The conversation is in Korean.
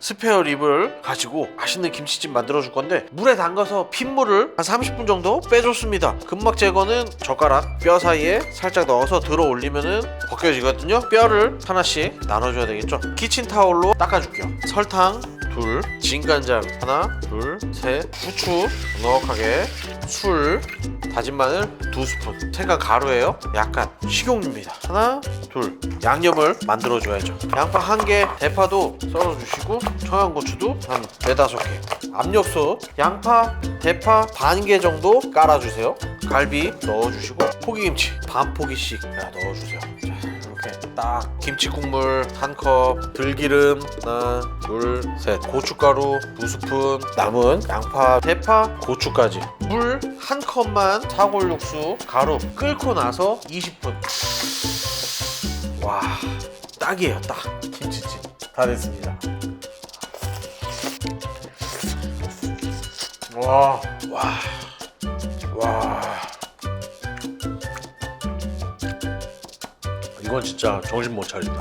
스페어 립을 가지고 맛있는 김치찜 만들어 줄 건데 물에 담가서 핏물을 한 30분 정도 빼줬습니다. 근막 제거는 젓가락 뼈 사이에 살짝 넣어서 들어 올리면은 벗겨지거든요. 뼈를 하나씩 나눠줘야 되겠죠. 키친타올로 닦아줄게요. 설탕 둘, 진간장 하나, 둘, 셋, 후추 넉넉하게, 술, 다진 마늘 두 스푼, 생강 가루예요. 약간 식용유입니다. 하나, 둘, 양념을 만들어줘야죠. 양파 한 개, 대파도 썰어주시고 청양고추도 한 네다섯 개. 압력솥 양파, 대파 반 개 정도 깔아주세요. 갈비 넣어주시고 포기김치 반 포기씩 야, 넣어주세요. 자, 이렇게 딱 김치 국물 한 컵, 들기름 하나, 둘, 셋, 고춧가루 두 스푼, 남은 양파, 대파, 고추까지 물 한 컵만 사골 육수 가루 끓고 나서 20분. 와, 딱이에요, 딱 김치찜 다 됐습니다. 와, 와, 와. 이건 진짜 정신 못 차린다.